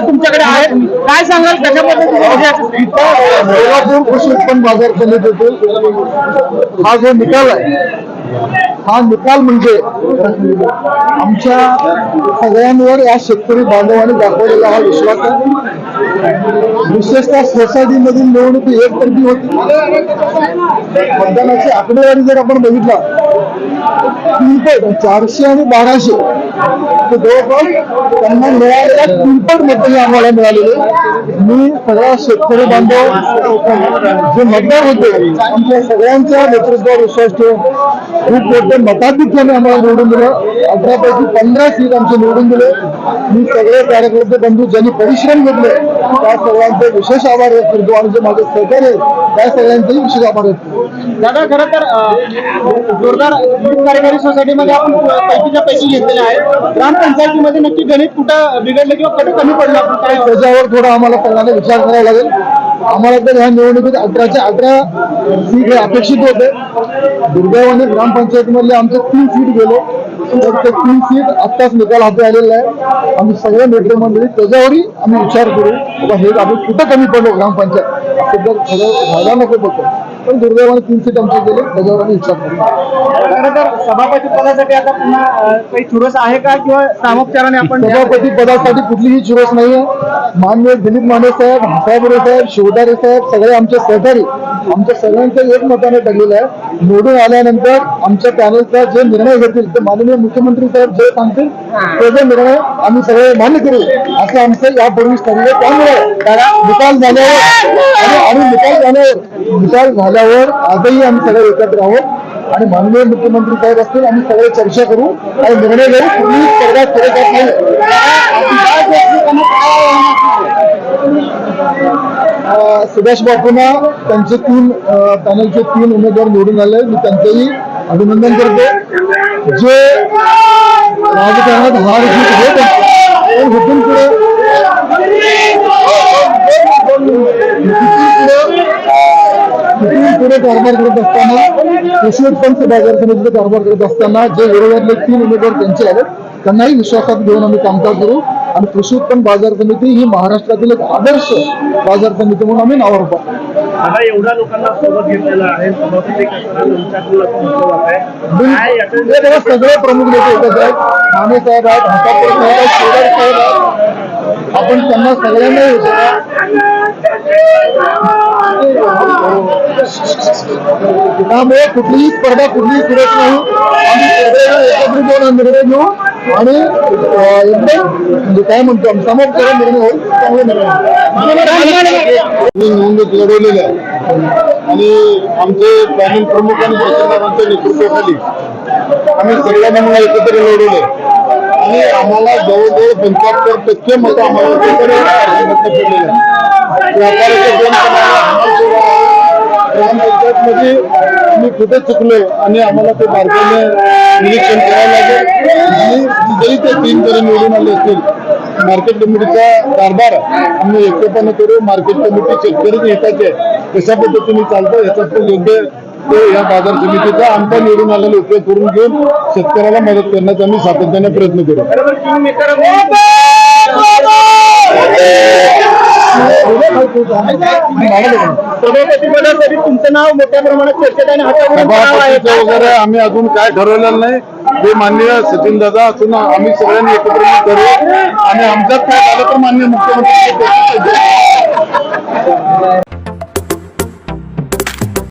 तुमच्याकडे आहेत काय सांगाल? कशा सोलापूर कृषी उत्पन्न बाजार समितीतील हा जो निकाल आहे हा निकाल म्हणजे आमच्या सगळ्यांवर या शेतकरी बांधवाने दाखवलेला हा विश्वास आहे. विशेषतः सोसायटीमधील निवडणुकी एकतर्फी होती. मतदानाची आकडेवारी जर आपण बघितला तीनपट चारशे आणि बाराशे ते जवळपास त्यांना मिळालेल्या तीनपट मतं आम्हाला मिळालेले. मी सगळ्या शेतकरी बांधव जे मतदार होते आमच्या सगळ्यांच्या नेतृत्वावर विश्वास ठेवून खूप मोठे मताधिक्याने आम्हाला निवडून दिलं. अठरापैकी पंधरा सीट आमचे निवडून दिले. मी सगळे कार्यकर्ते बंधू ज्यांनी परिश्रम घेतले त्या सर्वांचे विशेष आभार व्यक्त करतो. आणि जे माझे सहकारी आहेत त्या सगळ्यांचेही विशेष आभार व्यक्त करतो. दादा खरं तर जोरदार कार्यकारी सोसायटीमध्ये आपण पैकीच्या पैकी घेतलेले आहे ग्रामपंचायतीमध्ये नक्की गणित कुठं बिघडलं किंवा कुठं कमी पडलं आपण काय त्याच्यावर थोडा आम्हाला सगळ्यांना विचार करावा लागेल. आम्हाला तर ह्या निवडणुकीत अठराच्या अठरा सीट हे अपेक्षित होते. दुर्दैवाने ग्रामपंचायतीमधले आमचे तीन सीट गेले. तर ते तीन सीट आत्ताच निकाल हाती आलेला आहे आम्ही सगळे नेते मंडळी त्याच्यावरही आम्ही विचार करू बाबा हे आम्ही कुठं कमी पडलो ग्रामपंचायत? असं खरं व्हायला नको बघतो पण दुर्दैवाने तीन सीट आमचे गेले त्याच्यावर आम्ही विचार करू. तर सभापती पदासाठी आता पुन्हा काही चुरस आहे का किंवा सामोपचाराने आपण सभापती पदासाठी कुठलीही चुरस नाहीये. मान्य दिलीप माने साहेब हसाबुरे साहेब शिवदारे साहेब सगळे आमचे सहकारी आमच्या सगळ्यांचं एक मताने ठरलेलं आहे. निवडून आल्यानंतर आमच्या पॅनलचा जे निर्णय घेतील ते माननीय मुख्यमंत्री साहेब जे सांगतील ते जे निर्णय आम्ही सगळे मान्य करू. असं आमचं यापूर्वीच ठरलं त्यामुळे निकाल झाल्यावर आणि निकाल झाल्यावर निकाल झाल्यावर आजही आम्ही सगळे एकत्र आहोत. आणि माननीय मुख्यमंत्री साहेब असतील आम्ही सगळे चर्चा करू. आणि निर्णय घेऊ. तुम्ही स्पर्धा केली जात नाही. सुभाष बापूंना त्यांचे तीन पॅनलचे तीन उमेदवार निवडून आले मी त्यांचंही अभिनंदन करतो. जे राजकारणात हार जीत होत पण पुढे कारभार करत असताना कृषी उत्पन्न बाजार समितीचा कारभार करत असताना जे विरोधातले तीन उमेदवार त्यांचे आहेत त्यांनाही विश्वासात घेऊन आम्ही कामकाज करू. आणि कृषी उत्पन्न बाजार समिती ही महाराष्ट्रातील एक आदर्श बाजार समिती म्हणून आम्ही नावावर पाहतो. आता एवढ्या लोकांना सोबत घेतलेलं आहे. हे सगळे प्रमुख नेते एकच आहेत. ठाणे साहेब आहेत हातापूर साहेब आहेत शेलार साहेब आहेत. आपण त्यांना सगळ्यांना त्यामुळे कुठलीही स्पर्धा कुठलीही फिरत नाही आम्ही एकत्र एकत्रित हा निर्णय घेऊ आणि एकदम म्हणजे काय म्हणतो समोर निर्णय होईल चांगला निर्णय होईल. मी निवडणूक लढवलेल्या आणि आमचे पॅनल प्रमुख आणि प्रचारकांच्या नेतृत्वाखाली आम्ही सगळ्यांना म्हणून एकत्र लढवले आणि आम्हाला जवळजवळ पंच्याहत्तर टक्के मतं आम्हाला एकत्र मतं पडलेले आहेत. व्यापाराचे दोन ग्रामपंचायतमध्ये आम्ही कुठे चुकलो आणि आम्हाला ते बारकाईने निरीक्षण करावं लागेल. आणि जरी ते तीन जरी निवडून आले असतील मार्केट कमिटीचा कारभार आम्ही एकटेपणे करू मार्केट कमिटी शेतकरी हिताचे कशा पद्धतीने चालतं याचा तो योग्य तो या बाजार समितीचा आमचा निवडून आलेला उपयोग करून घेऊन शेतकऱ्याला मदत करण्याचा आम्ही सातत्याने प्रयत्न करू. तुमचं नाव मोठ्या प्रमाणात चर्चेत आहे आणि वगैरे आम्ही अजून काय ठरवलेलं नाही. ते मान्य सचिन दादा असून आम्ही सगळ्यांनी एकत्र करू आणि आमच्यात काय झालं तर मान्य मुख्यमंत्री